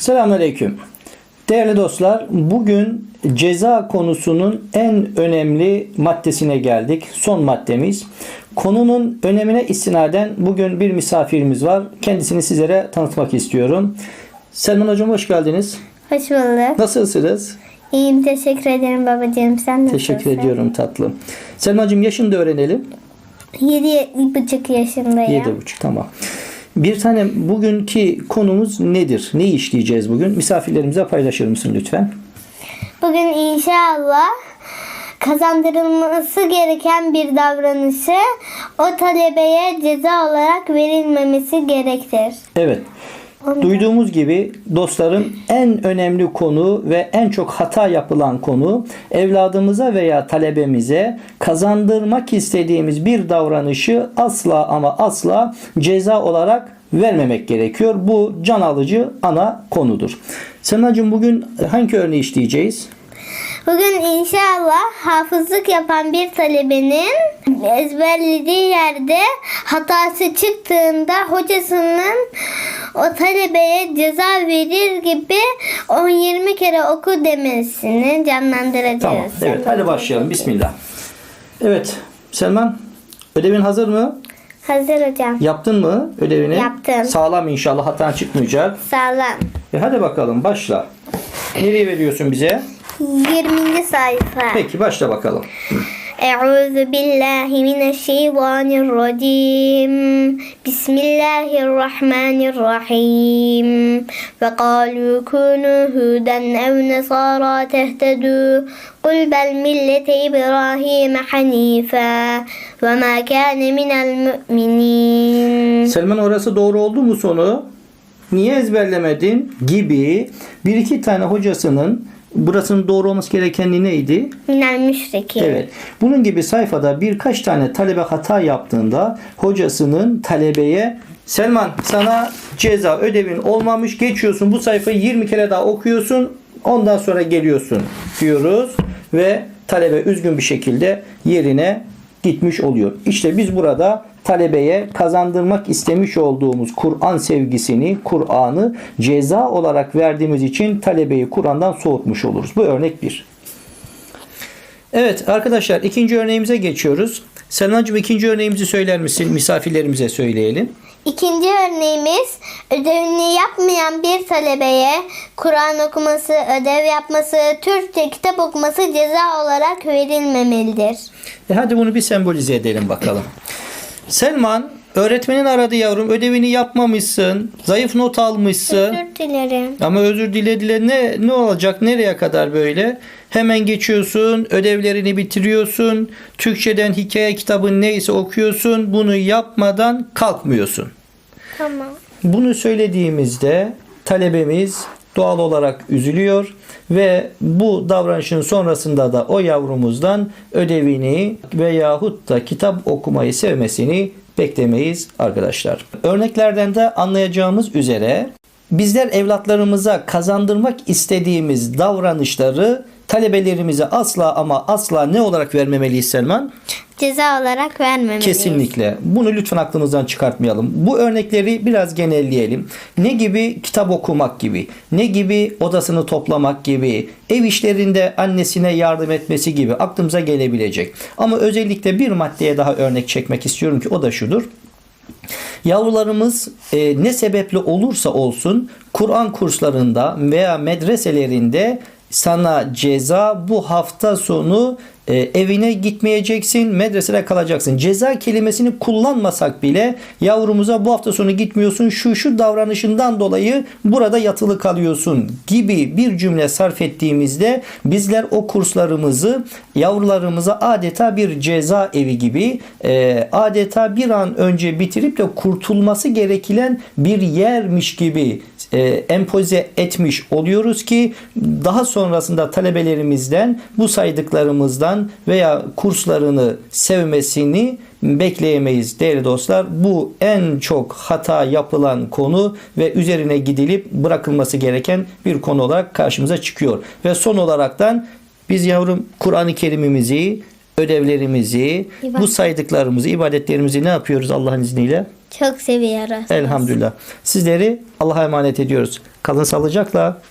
Selamünaleyküm. Değerli dostlar, bugün ceza konusunun en önemli maddesine geldik. Son maddemiz. Konunun önemine istinaden bugün bir misafirimiz var. Kendisini sizlere tanıtmak istiyorum. Selman Hocam hoş geldiniz. Hoş bulduk. Nasılsınız? İyiyim teşekkür ederim babacığım. Sen nasılsın? Teşekkür ediyorum tatlım. Selmacığım yaşını da öğrenelim. Yedi buçuk yaşındayım. Yedi buçuk tamam. Bir tane bugünkü konumuz nedir? Ne işleyeceğiz bugün? Misafirlerimize paylaşır mısın lütfen? Bugün inşallah kazandırılması gereken bir davranışı o talebeye ceza olarak verilmemesi gerektir. Evet. Duyduğumuz gibi dostlarım en önemli konu ve en çok hata yapılan konu evladımıza veya talebemize kazandırmak istediğimiz bir davranışı asla ama asla ceza olarak vermemek gerekiyor. Bu can alıcı ana konudur. Senacığım bugün hangi örneği işleyeceğiz? Bugün inşallah hafızlık yapan bir talebenin ezberlediği yerde hatası çıktığında hocasının o talebeye ceza verir gibi 10-20 kere oku demesini canlandıracağız. Tamam. Evet hadi başlayalım. Bismillah. Evet. Selman ödevin hazır mı? Hazır hocam. Yaptın mı ödevini? Yaptım. Sağlam inşallah hatan çıkmayacak. Sağlam. E hadi bakalım başla. Nereye veriyorsun bize? 20. sayfa. Peki başla bakalım. Euzu billahi mineşşeytanirracim. Bismillahirrahmanirrahim. Ve kalu kunu huden ev nesara tehtedu. Kul bel millete İbrahim hanife ve ma kâne minel mu'minin. Selman orası doğru oldu mu sonu? Niye ezberlemedin? Gibi bir iki tane hocasının Burasının doğru olması gereken neydi? Minel müşriki. Evet. Bunun gibi sayfada birkaç tane talebe hata yaptığında hocasının talebeye Selman sana ceza ödevin olmamış geçiyorsun bu sayfayı 20 kere daha okuyorsun ondan sonra geliyorsun diyoruz ve talebe üzgün bir şekilde yerine gitmiş oluyor. İşte biz burada talebeye kazandırmak istemiş olduğumuz Kur'an sevgisini, Kur'an'ı ceza olarak verdiğimiz için talebeyi Kur'an'dan soğutmuş oluruz. Bu örnek bir. Evet arkadaşlar ikinci örneğimize geçiyoruz. Selmancığım ikinci örneğimizi söyler misin? Misafirlerimize söyleyelim. İkinci örneğimiz ödevini yapmayan bir talebeye Kur'an okuması, ödev yapması, Türkçe kitap okuması ceza olarak verilmemelidir. E hadi bunu bir sembolize edelim bakalım. Selman öğretmenin aradı yavrum ödevini yapmamışsın. Zayıf not almışsın. Özür dilerim. Ama özür dile dile ne ne olacak nereye kadar böyle? Hemen geçiyorsun, ödevlerini bitiriyorsun. Türkçeden hikaye kitabın neyse okuyorsun. Bunu yapmadan kalkmıyorsun. Tamam. Bunu söylediğimizde talebemiz doğal olarak üzülüyor ve bu davranışın sonrasında da o yavrumuzdan ödevini veyahut da kitap okumayı sevmesini beklemeyiz arkadaşlar. Örneklerden de anlayacağımız üzere bizler evlatlarımıza kazandırmak istediğimiz davranışları talebelerimize asla ama asla ne olarak vermemeliyiz Selman? Ceza olarak vermemeliyiz. Kesinlikle. Bunu lütfen aklımızdan çıkartmayalım. Bu örnekleri biraz genelleyelim. Ne gibi kitap okumak gibi, ne gibi odasını toplamak gibi, ev işlerinde annesine yardım etmesi gibi aklımıza gelebilecek. Ama özellikle bir maddeye daha örnek çekmek istiyorum ki o da şudur. Yavrularımız e, ne sebeple olursa olsun Kur'an kurslarında veya medreselerinde sana ceza bu hafta sonu e, evine gitmeyeceksin, medresede kalacaksın. Ceza kelimesini kullanmasak bile yavrumuza bu hafta sonu gitmiyorsun, şu şu davranışından dolayı burada yatılı kalıyorsun gibi bir cümle sarf ettiğimizde bizler o kurslarımızı yavrularımıza adeta bir ceza evi gibi e, adeta bir an önce bitirip de kurtulması gereken bir yermiş gibi e, empoze etmiş oluyoruz ki daha sonrasında talebelerimizden bu saydıklarımızdan veya kurslarını sevmesini bekleyemeyiz değerli dostlar. Bu en çok hata yapılan konu ve üzerine gidilip bırakılması gereken bir konu olarak karşımıza çıkıyor. Ve son olaraktan biz yavrum Kur'an-ı Kerim'imizi, ödevlerimizi, bu saydıklarımızı, ibadetlerimizi ne yapıyoruz Allah'ın izniyle? Çok seviyoruz. Elhamdülillah. Sizleri Allah'a emanet ediyoruz. Kalın sağlıcakla.